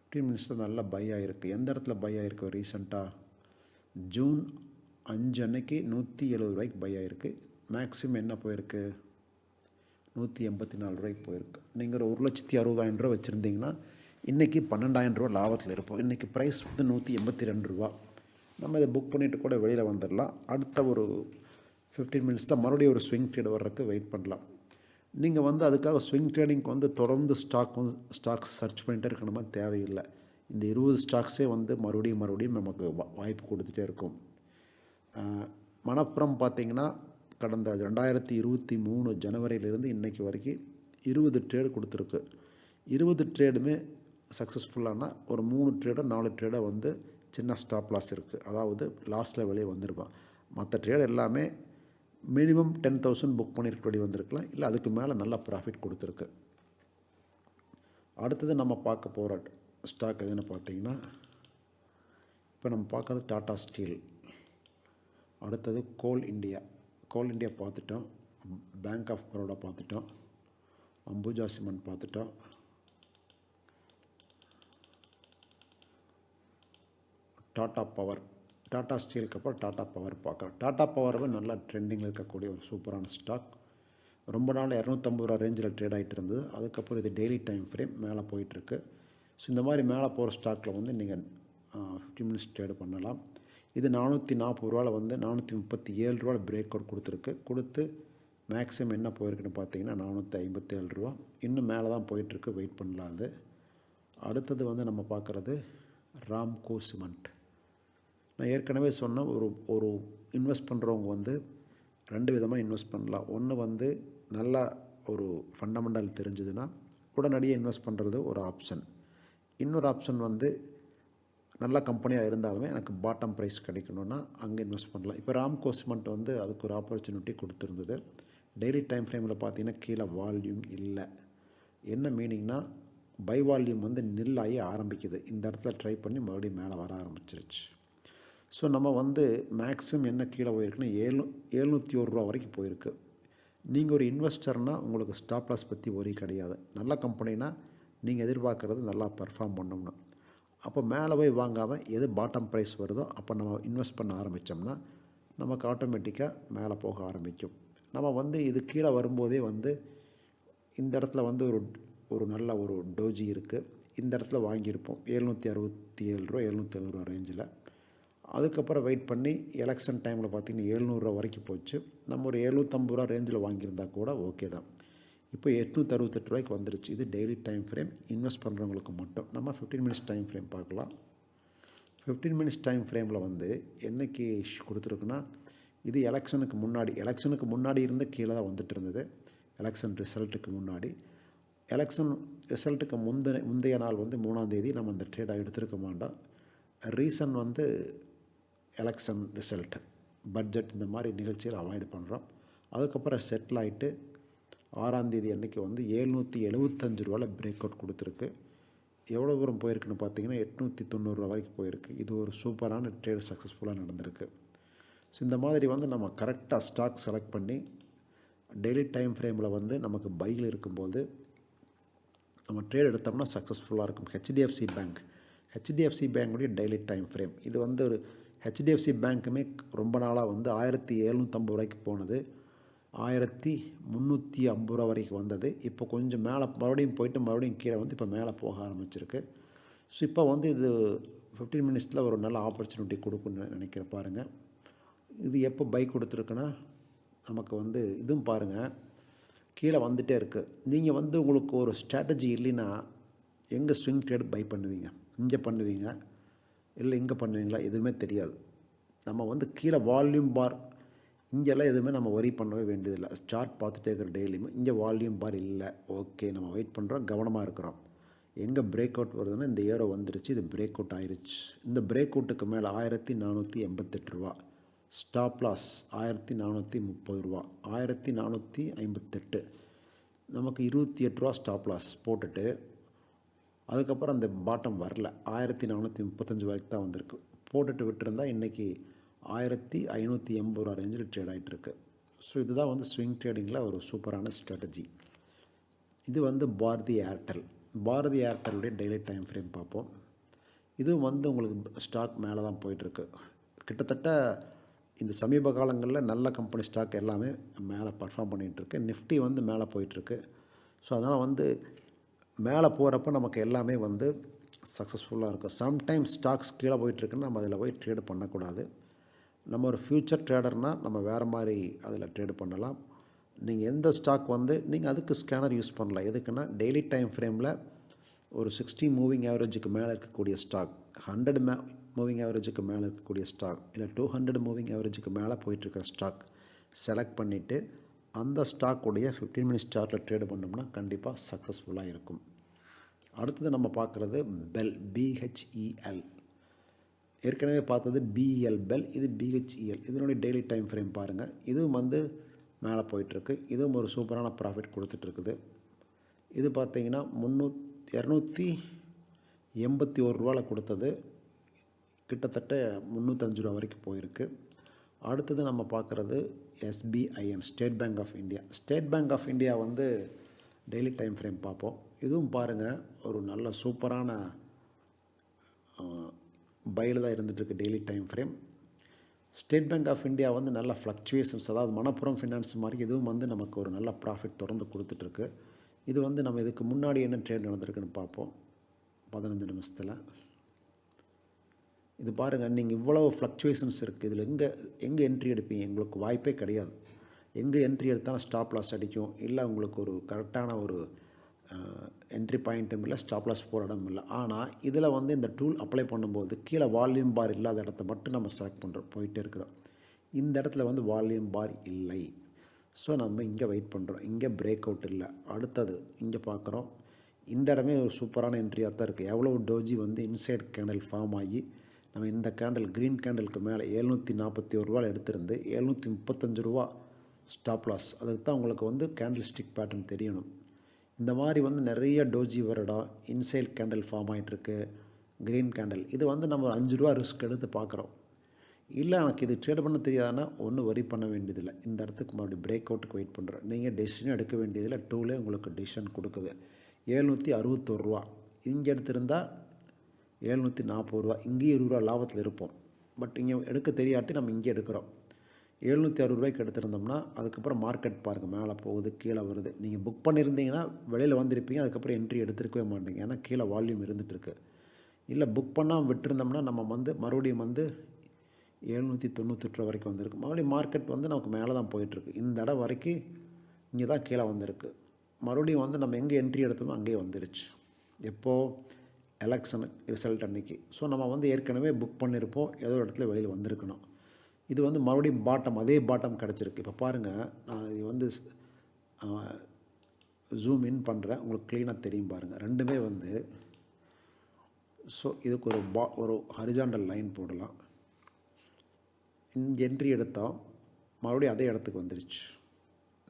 ஃபிஃப்டீன் மினிட்ஸில் நல்லா பை ஆகிருக்கு எந்த இடத்துல பை ஆகிருக்கு ரீசெண்டாக ஜூன் அஞ்சு அன்னைக்கு நூற்றி எழுபது ரூபாய்க்கு பை ஆகிருக்கு மேக்ஸிமம் என்ன போயிருக்கு? நூற்றி எண்பத்தி நாலு ரூபாய்க்கு போயிருக்கு. நீங்கள் ஒரு லட்சத்தி அறுபதாயிரம் ரூபா வச்சுருந்தீங்கன்னா இன்றைக்கி பன்னெண்டாயிரம் ரூபா லாபத்தில் இருப்போம். இன்றைக்கி ப்ரைஸ் வந்து நூற்றி எண்பத்தி ரெண்டு ரூபா. நம்ம இதை புக் பண்ணிவிட்டு கூட வெளியில் வந்துடலாம் அடுத்த ஒரு ஃபிஃப்டீன் மினிட்ஸில் மறுபடியும் ஒரு ஸ்விங் ட்ரேட் வர்றதுக்கு வெயிட் பண்ணலாம். நீங்கள் வந்து அதுக்காக ஸ்விங் ட்ரேடிங்க்கு வந்து தொடர்ந்து ஸ்டாக் வந்து ஸ்டாக்ஸ் சர்ச் பண்ணிகிட்டே இருக்கணுமா? தேவையில்லை. இந்த இருபது ஸ்டாக்ஸே வந்து மறுபடியும் மறுபடியும் நமக்கு வாய்ப்பு கொடுத்துட்டே இருக்கும். மணப்புறம் பார்த்திங்கன்னா கடந்த ரெண்டாயிரத்தி இருபத்தி மூணு ஜனவரியிலேருந்து இன்றைக்கி வரைக்கும் இருபது ட்ரேடு கொடுத்துருக்கு. இருபது ட்ரேடுமே சக்ஸஸ்ஃபுல்லானால் ஒரு மூணு ட்ரேடோ நாலு ட்ரேடோ வந்து சின்ன ஸ்டாப் லாஸ் இருக்குது அதாவது லாஸில் வெளியே வந்திருப்பான். மற்ற ட்ரேடு எல்லாமே மினிமம் டென் தௌசண்ட் புக் பண்ணியிருக்கபடி வந்திருக்கலாம். இல்லை அதுக்கு மேலே நல்ல ப்ராஃபிட் கொடுத்துருக்கு. அடுத்தது நம்ம பார்க்க போகிற ஸ்டாக் எதுன்னு பார்த்தீங்கன்னா இப்போ நம்ம பார்க்கறது டாட்டா ஸ்டீல். அடுத்தது கோல் இண்டியா கோல் இண்டியா பார்த்துட்டோம். பேங்க் ஆஃப் பரோடா பார்த்துட்டோம். அம்புஜா சிமெண்ட் பார்த்துட்டோம். டாட்டா பவர் டாட்டா ஸ்டீலுக்கு அப்புறம் டாட்டா பவர் பார்க்குறோம். டாட்டா பவரும் நல்லா ட்ரெண்டிங்கில் இருக்கக்கூடிய ஒரு சூப்பரான ஸ்டாக் ரொம்ப நாள் இரநூத்தம்பது ரூபா ரேஞ்சில் ட்ரேட் ஆகிட்டு இருந்தது. அதுக்கப்புறம் இது டெய்லி டைம் ஃப்ரேம் மேலே போயிட்டுருக்கு ஸோ இந்த மாதிரி மேலே போகிற ஸ்டாக்கில் வந்து நீங்கள் ஃபிஃப்டி மினிட்ஸ் ட்ரேடு பண்ணலாம். இது நானூற்றி நாற்பது ரூபாவில் வந்து நானூற்றி முப்பத்தி ஏழு ரூபா பிரேக் அவுட் கொடுத்துருக்கு. கொடுத்து மேக்ஸிமம் என்ன போயிருக்குன்னு பார்த்தீங்கன்னா நானூற்றி ஐம்பத்தேழு ரூபா. இன்னும் மேலே தான் போயிட்டுருக்கு. வெயிட் பண்ணலாம் அது. அடுத்தது வந்து நம்ம பார்க்குறது ராம்கோ சிமெண்ட் நான் ஏற்கனவே சொன்ன ஒரு ஒரு இன்வெஸ்ட் பண்ணுறவங்க வந்து ரெண்டு விதமாக இன்வெஸ்ட் பண்ணலாம். ஒன்று வந்து நல்லா ஒரு ஃபண்டமெண்டல் தெரிஞ்சதுன்னா உடனடியாக இன்வெஸ்ட் பண்ணுறது ஒரு ஆப்ஷன் இன்னொரு ஆப்ஷன் வந்து நல்ல கம்பெனியாக இருந்தாலுமே எனக்கு பாட்டம் ப்ரைஸ் கிடைக்கணுன்னா அங்கே இன்வெஸ்ட் பண்ணலாம். இப்போ ராம்கோ சிமெண்ட் வந்து அதுக்கு ஒரு ஆப்பர்ச்சுனிட்டி கொடுத்துருந்தது. டெய்லி டைம் ஃப்ரேமில் பார்த்தீங்கன்னா கீழே வால்யூம் இல்லை. என்ன மீனிங்னா பை வால்யூம் வந்து நில்லாகி ஆரம்பிக்குது. இந்த இடத்துல ட்ரை பண்ணி மறுபடியும் மேலே வர ஆரம்பிச்சிருச்சு. ஸோ நம்ம வந்து மேக்ஸிமம் என்ன கீழே போயிருக்குன்னா ஏழு எழுநூற்றி ஒரு ரூபா வரைக்கும் போயிருக்கு. நீங்கள் ஒரு இன்வெஸ்டர்னால் உங்களுக்கு ஸ்டாப் லாஸ் பற்றி ஒரே கிடையாது. நல்ல கம்பெனினா நீங்கள் எதிர்பார்க்குறது நல்லா பர்ஃபார்ம் பண்ணோம்னா அப்போ மேலே போய் வாங்காமல் எது பாட்டம் ப்ரைஸ் வருதோ அப்போ நம்ம இன்வெஸ்ட் பண்ண ஆரம்பித்தோம்னா நமக்கு ஆட்டோமேட்டிக்காக மேலே போக ஆரம்பிக்கும். நம்ம வந்து இது கீழே வரும்போதே வந்து இந்த இடத்துல வந்து ஒரு ஒரு நல்ல ஒரு டோஜி இருக்குது இந்த இடத்துல வாங்கியிருப்போம். எழுநூற்றி அறுபத்தி ஏழு ரூபா எழுநூற்றி எழுபது ரூபா ரேஞ்சில் அதுக்கப்புறம் வெயிட் பண்ணி எலெக்ஷன் டைமில் பார்த்திங்கன்னா எழுநூறுரூவா வரைக்கும் போச்சு. நம்ம ஒரு எழுநூற்றம்பது ரூபா ரேஞ்சில் வாங்கியிருந்தா கூட ஓகே தான். இப்போ எட்நூற்றி அறுபத்தெட்டு ரூபாய்க்கு வந்துருச்சு. இது டெய்லி டைம் ஃப்ரேம் இன்வெஸ்ட் பண்ணுறவங்களுக்கு மட்டும். நம்ம ஃபிஃப்டீன் மினிட்ஸ் டைம் ஃப்ரேம் பார்க்கலாம். ஃபிஃப்டீன் மினிட்ஸ் டைம் ஃப்ரேமில் வந்து என்னைக்கு கொடுத்துருக்குன்னா இது எலெக்ஷனுக்கு முன்னாடி எலெக்ஷனுக்கு முன்னாடி இருந்து கீழே தான் வந்துட்டு இருந்தது. எலெக்ஷன் ரிசல்ட்டுக்கு முன்னாடி. எலெக்ஷன் ரிசல்ட்டுக்கு முந்தைய முந்தைய நாள் வந்து மூணாந்தேதி நம்ம அந்த ட்ரேடாக எடுத்திருக்க மாட்டோம். ரீசன் வந்து எலெக்ஷன் ரிசல்ட்டு பட்ஜெட் இந்த மாதிரி நிகழ்ச்சியில் அவாய்ட் பண்ணுறோம் அதுக்கப்புறம் செட்டில் ஆகிட்டு ஆறாந்தேதி அன்றைக்கி வந்து ஏழ்நூற்றி எழுபத்தஞ்சு ரூபாவில் பிரேக் அவுட் கொடுத்துருக்கு. எவ்வளோ தூரம் போயிருக்குன்னு பார்த்தீங்கன்னா எட்நூற்றி தொண்ணூறுரூவா வரைக்கும் போயிருக்கு. இது ஒரு சூப்பரான ட்ரேட் சக்ஸஸ்ஃபுல்லாக நடந்திருக்கு. ஸோ இந்த மாதிரி வந்து நம்ம கரெக்டாக ஸ்டாக் செலக்ட் பண்ணி டெய்லி டைம் ஃப்ரேமில் வந்து நமக்கு பையில் இருக்கும்போது நம்ம ட்ரேட் எடுத்தோம்னா சக்ஸஸ்ஃபுல்லாக இருக்கும். ஹெச்டிஎஃப்சி பேங்க் ஹெச்டிஎஃப்சி பேங்குடைய டெய்லி டைம் ஃப்ரேம் இது வந்து ஒரு ஹெச்டிஎஃப்சி பேங்க்குமே ரொம்ப நாளாக வந்து ஆயிரத்தி எழுநூற்றம்பது ரூபாய்க்கு போனது. ஆயிரத்தி முந்நூற்றி ஐம்பது ரூபா வரைக்கும் வந்தது. இப்போ கொஞ்சம் மேலே மறுபடியும் போயிட்டு மறுபடியும் கீழே வந்து இப்போ மேலே போக ஆரம்பிச்சிருக்கு. ஸோ இப்போ வந்து இது ஃபிஃப்டீன் மினிட்ஸில் ஒரு நல்ல ஆப்பர்ச்சுனிட்டி கொடுக்குன்னு நினைக்கிற பாருங்கள் இது எப்போ பைக் கொடுத்துருக்குன்னா நமக்கு வந்து இதுவும் பாருங்கள் கீழே வந்துகிட்டே இருக்குது நீங்கள் வந்து உங்களுக்கு ஒரு ஸ்ட்ராட்டஜி இல்லைன்னா எங்கே ஸ்விங் ட்ரேட் பை பண்ணுவீங்க? இங்கே பண்ணுவீங்க? இல்லை இங்கே பண்ணுவீங்களா? எதுவுமே தெரியாது. நம்ம வந்து கீழே வால்யூம் பார் இங்கெல்லாம் எதுவுமே நம்ம ஒரி பண்ணவே வேண்டியதில்லை. சார்ட் பார்த்துட்டே இருக்கிற டெய்லியுமே இங்கே வால்யூம் பார் இல்லை. ஓகே நம்ம வெயிட் பண்ணுறோம் கவனமாக இருக்கிறோம். எங்கே பிரேக் அவுட் வருதுன்னா இந்த ஏரோ வந்துருச்சு இது பிரேக் அவுட் ஆயிருச்சு. இந்த பிரேக் அவுட்டுக்கு மேலே ஆயிரத்தி நானூற்றி எண்பத்தெட்டு ரூபா. ஸ்டாப் லாஸ் ஆயிரத்தி நானூற்றி முப்பது ரூபா. ஆயிரத்தி நானூற்றி ஐம்பத்தெட்டு. நமக்கு இருபத்தி எட்டு ரூபா ஸ்டாப் லாஸ் போட்டுட்டு அதுக்கப்புறம் அந்த பாட்டம் வரல. ஆயிரத்தி நானூற்றி முப்பத்தஞ்சு வரைக்கும் தான் வந்திருக்கு. போட்டுட்டு விட்டுருந்தா இன்றைக்கி ஆயிரத்தி ஐநூற்றி எண்பது ரூபா ரேஞ்சில் ட்ரேட் ஆகிட்டுருக்கு ஸோ இதுதான் வந்து ஸ்விங் ட்ரேடிங்கில் ஒரு சூப்பரான ஸ்ட்ராட்டஜி இது வந்து பாரதி ஏர்டெல். பாரதி ஏர்டெல்லுடைய டெய்லி டைம் ஃப்ரேம் பார்ப்போம். இதுவும் வந்து உங்களுக்கு ஸ்டாக் மேலே தான் போயிட்டுருக்கு. கிட்டத்தட்ட இந்த சமீப காலங்களில் நல்ல கம்பெனி ஸ்டாக் எல்லாமே மேலே பர்ஃபார்ம் பண்ணிகிட்ருக்கு நிஃப்டி வந்து மேலே போயிட்டுருக்கு. ஸோ அதனால் வந்து மேலே போகிறப்ப நமக்கு எல்லாமே வந்து சக்ஸஸ்ஃபுல்லாக இருக்கும். சம்டைம்ஸ் ஸ்டாக்ஸ் கீழே போயிட்டுருக்குன்னு நம்ம அதில் போய் ட்ரேடு பண்ணக்கூடாது. நம்ம ஒரு ஃப்யூச்சர் ட்ரேடர்னால் நம்ம வேறு மாதிரி அதில் ட்ரேடு பண்ணலாம். நீங்கள் எந்த ஸ்டாக் வந்து நீங்கள் அதுக்கு ஸ்கேனர் யூஸ் பண்ணலாம். எதுக்குன்னா டெய்லி டைம் ஃப்ரேமில் ஒரு சிக்ஸ்டி மூவிங் ஆவரேஜுக்கு மேலே இருக்கக்கூடிய ஸ்டாக் ஹண்ட்ரட் மே மூவிங் ஆவரேஜுக்கு மேலே இருக்கக்கூடிய ஸ்டாக் இல்லை டூ ஹண்ட்ரட் மூவிங் ஆவரேஜுக்கு மேலே போயிட்டுருக்கிற ஸ்டாக் செலக்ட் பண்ணிவிட்டு அந்த ஸ்டாக்குடைய ஃபிஃப்டீன் மினிட்ஸ் சார்ட்டில் ட்ரேடு பண்ணோம்னா கண்டிப்பாக சக்ஸஸ்ஃபுல்லாக இருக்கும். அடுத்தது நம்ம பார்க்குறது பெல் பிஹெச்இஎல் ஏற்கனவே பார்த்தது பிஇஎல் பெல் இது பிஹெச்இஎல் இதனுடைய டெய்லி டைம் ஃப்ரேம் பாருங்கள் இதுவும் வந்து மேலே போயிட்டுருக்கு. இதுவும் ஒரு சூப்பரான ப்ராஃபிட் கொடுத்துட்ருக்குது இது பார்த்தீங்கன்னா முந்நூ இரநூத்தி எண்பத்தி ஒரு ரூபாவில் கொடுத்தது. கிட்டத்தட்ட முந்நூற்றஞ்சு ரூபா வரைக்கும் போயிருக்கு. அடுத்தது நம்ம பார்க்குறது SBIN State Bank of India State Bank of India வந்து டெய்லி டைம் ஃப்ரேம் பார்ப்போம். இதுவும் பாருங்கள் ஒரு நல்ல சூப்பரான பையில் தான் இருந்துகிட்ருக்கு daily time frame State Bank of India வந்து நல்ல ஃப்ளக்சுவேஷன்ஸ் அதாவது மணப்புறம் ஃபினான்ஸ் மாதிரி இதுவும் வந்து நமக்கு ஒரு நல்ல ப்ராஃபிட் தொடர்ந்து கொடுத்துட்ருக்கு இது வந்து நம்ம இதுக்கு முன்னாடி என்ன ட்ரேட் நடந்திருக்குன்னு பார்ப்போம். பதினஞ்சு நிமிஷத்தில். இது பாருங்கள் நீங்கள் இவ்வளவு ஃப்ளக்சுவேஷன்ஸ் இருக்குது இதில் எங்கே எங்கே என்ட்ரி எடுப்பீங்க? எங்களுக்கு வாய்ப்பே கிடையாது. எங்கே என்ட்ரி எடுத்தாலும் ஸ்டாப் லாஸ் அடிக்கும். இல்லை உங்களுக்கு ஒரு கரெக்டான ஒரு என்ட்ரி பாயிண்ட்டும் இல்லை ஸ்டாப்லாஸ் போகிற இடம் இல்லை. ஆனால் இதில் வந்து இந்த டூல் அப்ளை பண்ணும்போது கீழே வால்யூம் பார் இல்லாத இடத்த மட்டும் நம்ம செலக்ட் பண்ணுறோம் போயிட்டே இருக்கிறோம். இந்த இடத்துல வந்து வால்யூம் பார் இல்லை. ஸோ நம்ம இங்கே வெயிட் பண்ணுறோம் இங்கே பிரேக் அவுட் இல்லை. அடுத்தது இங்கே பார்க்குறோம். இந்த இடமே ஒரு சூப்பரான என்ட்ரியாக தான் இருக்குது எவ்வளோ டோஜி வந்து இன்சைட் கேண்டில் ஃபார்ம் ஆகி நம்ம இந்த கேண்டில் க்ரீன் கேண்டிலுக்கு மேலே எழுநூற்றி நாற்பத்தி ஒரு ரூபா எடுத்திருந்து எழுநூற்றி முப்பத்தஞ்சு ரூபா ஸ்டாப் லாஸ் அதுக்கு தான் உங்களுக்கு வந்து கேண்டில் ஸ்டிக் பேட்டர்ன் தெரியணும். இந்த மாதிரி வந்து நிறைய டோஜி வருடம் இன்சைல் கேண்டில் ஃபார்ம் ஆகிட்டுருக்கு க்ரீன் கேண்டில். இது வந்து நம்ம அஞ்சு ரூபா ரிஸ்க் எடுத்து பார்க்குறோம் இல்லை எனக்கு இது ட்ரேட் பண்ண தெரியாதுன்னா ஒன்றும் வரி பண்ண வேண்டியதில்லை. இந்த இடத்துக்கு மறுபடியும் பிரேக் அவுட்டுக்கு வெயிட் பண்ணுறோம் நீங்கள் டெசிஷனும் எடுக்க வேண்டியதில்லை. டூலே உங்களுக்கு டெசிஷன் கொடுக்குது. ஏழ்நூற்றி அறுபத்தொரு ரூபா. இங்கே எடுத்திருந்தால் ஏழ்நூற்றி நாற்பது ரூபா. இங்கேயும் இருபது ரூபா லாபத்தில் இருப்போம். பட் இங்கே எடுக்க தெரியாட்டி நம்ம இங்கே எடுக்கிறோம். எழுநூற்றி அறுபது ரூபாய்க்கு எடுத்திருந்தோம்னா அதுக்கப்புறம் மார்க்கெட் பாருங்கள் மேலே போகுது கீழே வருது. நீங்கள் புக் பண்ணியிருந்தீங்கன்னா வெளியில் வந்திருப்பீங்க அதுக்கப்புறம் என்ட்ரி எடுத்துருக்கவே மாட்டீங்க. ஏன்னா கீழே வால்யூம் இருந்துகிட்ருக்கு இல்லை புக் பண்ணாமல் விட்டுருந்தோம்னா நம்ம வந்து மறுபடியும் வந்து எழுநூற்றி தொண்ணூத்தெட்டு ரூபா வரைக்கும் வந்திருக்கு. மறுபடியும் மார்க்கெட் வந்து நமக்கு மேலே தான் போயிட்டுருக்கு. இந்த இடம் வரைக்கும் இங்கே தான் கீழே வந்திருக்கு. மறுபடியும் வந்து நம்ம எங்கே என்ட்ரி எடுத்தோமோ அங்கேயே வந்துருச்சு. எப்போது எலெக்ஷன் ரிசல்ட் அன்னைக்கு. ஸோ நம்ம வந்து ஏற்கனவே புக் பண்ணியிருப்போம் ஏதோ ஒரு இடத்துல வெளியில் வந்திருக்கணும். இது வந்து மறுபடியும் பாட்டம் அதே பாட்டம் கிடச்சிருக்கு. இப்போ பாருங்கள் நான் இது வந்து ஜூம் இன் பண்ணுறேன் உங்களுக்கு க்ளீனாக தெரியும் பாருங்கள் ரெண்டுமே வந்து ஸோ இதுக்கு ஒரு பா ஒரு ஹரிஜாண்டல் லைன் போடலாம். இங்கே என்ட்ரி எடுத்தால் மறுபடியும் அதே இடத்துக்கு வந்துருச்சு.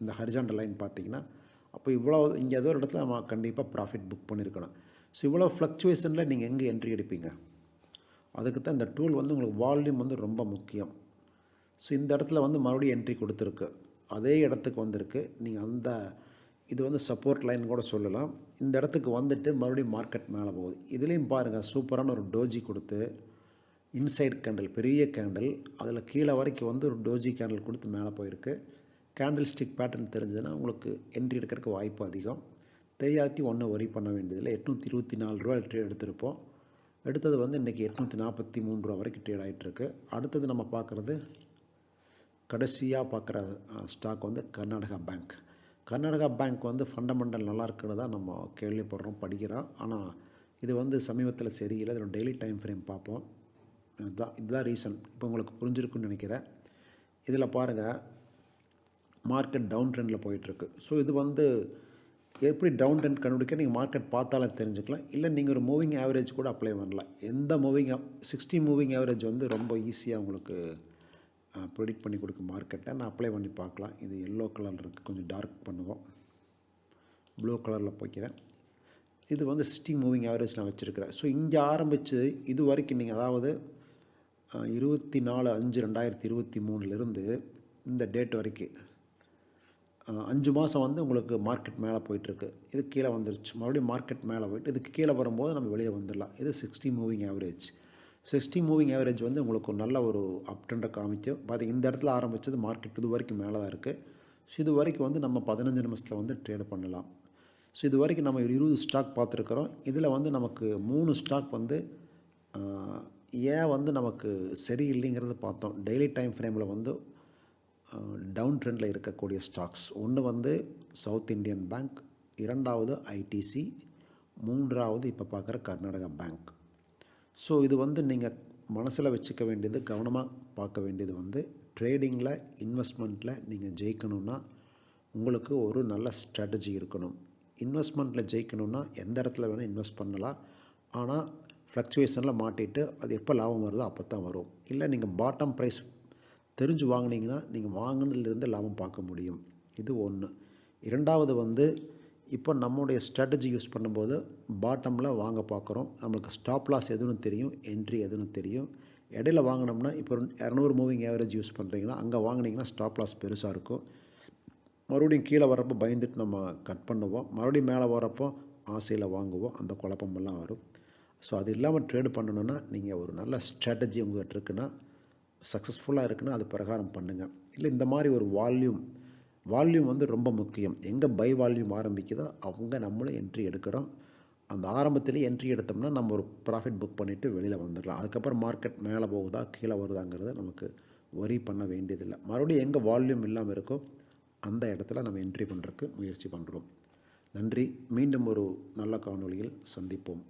இந்த ஹரிஜாண்டல் லைன் பார்த்தீங்கன்னா அப்போ இவ்வளோ இங்கே ஏதோ ஒரு இடத்துல நம்ம கண்டிப்பாக ப்ராஃபிட் புக் பண்ணியிருக்கணும் ஸோ இவ்வளோ ஃப்ளக்சுவேஷனில் நீங்கள் எங்கே என்ட்ரி எடுப்பீங்க? அதுக்கு தான் இந்த டூல் வந்து உங்களுக்கு வால்யூம் வந்து ரொம்ப முக்கியம். ஸோ இந்த இடத்துல வந்து மறுபடியும் என்ட்ரி கொடுத்துருக்கு. அதே இடத்துக்கு வந்திருக்கு. நீங்கள் அந்த இது வந்து சப்போர்ட் லைன் கூட சொல்லலாம். இந்த இடத்துக்கு வந்துட்டு மறுபடியும் மார்க்கெட் மேலே போகுது. இதுலேயும் பாருங்கள் சூப்பரான ஒரு டோஜி கொடுத்து இன்சைட் கேண்டில் பெரிய கேண்டில் அதில் கீழே வரைக்கும் வந்து ஒரு டோஜி கேண்டில் கொடுத்து மேலே போயிருக்கு. கேண்டில் ஸ்டிக் பேட்டர்ன் தெரிஞ்சதுன்னா உங்களுக்கு என்ட்ரி எடுக்கிறதுக்கு வாய்ப்பு அதிகம். தெரியாட்டி ஒன்றும் ஒரி பண்ண வேண்டியதில்லை. எட்நூற்றி இருபத்தி நாலு ரூபா ட்ரேட் எடுத்திருப்போம். எடுத்தது வந்து இன்றைக்கி எட்நூற்றி நாற்பத்தி மூணு ரூபா வரைக்கும் ட்ரேட் ஆகிட்டுருக்கு அடுத்தது நம்ம பார்க்குறது கடைசியாக பார்க்குற ஸ்டாக் வந்து கர்நாடகா பேங்க் கர்நாடகா பேங்க் வந்து ஃபண்டமெண்டல் நல்லா இருக்கிறதா நம்ம கேள்விப்படுறோம் படிக்கிறோம். ஆனால் இது வந்து சமீபத்தில் சரியில்லை. இதோட டெய்லி டைம் ஃப்ரேம் பார்ப்போம். இதுதான் இதுதான் ரீசன் இப்போ உங்களுக்கு புரிஞ்சிருக்குன்னு நினைக்கிறேன். இதில் பாருங்கள் மார்க்கெட் டவுன் ட்ரெண்டில் போயிட்டுருக்கு. ஸோ இது வந்து எப்படி டவுன் ட்ரெண்ட் கண்டுபிடிக்க நீங்கள் மார்க்கெட் பார்த்தாலே தெரிஞ்சுக்கலாம். இல்லை நீங்கள் ஒரு மூவிங் ஆவரேஜ் கூட அப்ளை பண்ணலாம். எந்த மூவிங் சிக்ஸ்டி மூவிங் ஆவரேஜ் வந்து ரொம்ப ஈஸியாக உங்களுக்கு ப்ரிடிக்ட் பண்ணி கொடுக்கும் மார்க்கெட்டை நான் அப்ளை பண்ணி பார்க்கலாம். இது எல்லோ கலர் இருக்குது கொஞ்சம் டார்க் பண்ணுவோம். ப்ளூ கலரில் போய்க்கிறேன். இது வந்து சிக்ஸ்டி மூவிங் ஆவரேஜ் நான் வச்சுருக்கிறேன். ஸோ இங்கே ஆரம்பித்து இது வரைக்கும் நீங்கள் அதாவது இருபத்தி நாலு அஞ்சு ரெண்டாயிரத்தி இருபத்தி மூணுலேருந்து இந்த டேட் வரைக்கும் அஞ்சு மாதம் வந்து உங்களுக்கு மார்க்கெட் மேலே போயிட்டுருக்கு. இது கீழே வந்துருச்சு. மறுபடியும் மார்க்கெட் மேலே போயிட்டு இதுக்கு கீழே வரும்போது நம்ம வெளியே வந்துடலாம். இது sixty moving average sixty moving average வந்து உங்களுக்கு ஒரு நல்ல ஒரு அப் ட்ரெண்டை காமிக்கும். பார்த்து இந்த இடத்துல ஆரம்பித்தது மார்க்கெட் இது வரைக்கும் மேலே தான் இருக்குது ஸோ இது வரைக்கும் வந்து நம்ம பதினஞ்சு நிமிஷத்தில் வந்து ட்ரேட் பண்ணலாம். ஸோ இது வரைக்கும் நம்ம இருபது ஸ்டாக் பார்த்துருக்குறோம். இதில் வந்து நமக்கு மூணு ஸ்டாக் வந்து ஏன் வந்து நமக்கு சரியில்லைங்கிறது பார்த்தோம். டெய்லி டைம் ஃப்ரேமில் வந்து டவுன் ட்ரெண்டில் இருக்கக்கூடிய ஸ்டாக்ஸ் ஒன்று வந்து சவுத் இந்தியன் பேங்க் இரண்டாவது ஐடிசி மூன்றாவது இப்போ பார்க்குற கர்நாடகா பேங்க் ஸோ இது வந்து நீங்கள் மனசில் வச்சுக்க வேண்டியது கவனமாக பார்க்க வேண்டியது வந்து ட்ரேடிங்கில் இன்வெஸ்ட்மெண்ட்டில் நீங்கள் ஜெயிக்கணும்னா உங்களுக்கு ஒரு நல்ல ஸ்ட்ராட்டஜி இருக்கணும். இன்வெஸ்ட்மெண்ட்டில் ஜெயிக்கணும்னா எந்த இடத்துல வேணால் இன்வெஸ்ட் பண்ணலாம். ஆனால் ஃப்ளக்சுவேஷனில் மாட்டிட்டு அது எப்போ லாபம் வருதோ அப்போ தான் வரும். இல்லை நீங்கள் பாட்டம் ப்ரைஸ் தெரிஞ்சு வாங்கினீங்கன்னா நீங்கள் வாங்கினதுலேருந்து லாபம் பார்க்க முடியும். இது ஒன்று இரண்டாவது வந்து இப்போ நம்முடைய ஸ்ட்ராட்டஜி யூஸ் பண்ணும்போது பாட்டமில் வாங்க பார்க்குறோம். நம்மளுக்கு ஸ்டாப் லாஸ் எதுன்னு தெரியும் என்ட்ரி எதுன்னு தெரியும். இடையில வாங்கினோம்னா இப்போ இரநூறு மூவிங் ஆவரேஜ் யூஸ் பண்ணுறீங்கன்னா அங்கே வாங்கினீங்கன்னா ஸ்டாப் லாஸ் பெருசாக இருக்கும். மறுபடியும் கீழே வரப்போ பயந்துட்டு நம்ம கட் பண்ணுவோம். மறுபடியும் மேலே வரப்போ ஆசையில் வாங்குவோம். அந்த குழப்பமெல்லாம் வரும். ஸோ அது இல்லாமல் ட்ரேடு பண்ணணுன்னா நீங்கள் ஒரு நல்ல ஸ்ட்ராட்டஜி உங்கள்கிட்ட இருக்குன்னா சக்ஸஸ்ஃபுல்லாக இருக்குன்னா அது பிரகாரம் பண்ணுங்கள் இல்லை இந்த மாதிரி ஒரு வால்யூம் வால்யூம் வந்து ரொம்ப முக்கியம். எங்கே பை வால்யூம் ஆரம்பிக்குதோ அவங்க நம்மளும் என்ட்ரி எடுக்கிறோம். அந்த ஆரம்பத்திலே என்ட்ரி எடுத்தோம்னா நம்ம ஒரு ப்ராஃபிட் புக் பண்ணிவிட்டு வெளியில் வந்துடலாம். அதுக்கப்புறம் மார்க்கெட் மேலே போகுதா கீழே வருதாங்கிறத நமக்கு ஒரி பண்ண வேண்டியதில்லை. மறுபடியும் எங்கே வால்யூம் இல்லாமல் இருக்கோ அந்த இடத்துல நம்ம என்ட்ரி பண்ணுறதுக்கு முயற்சி பண்ணுறோம் நன்றி. மீண்டும் ஒரு நல்ல காணொளியில் சந்திப்போம்.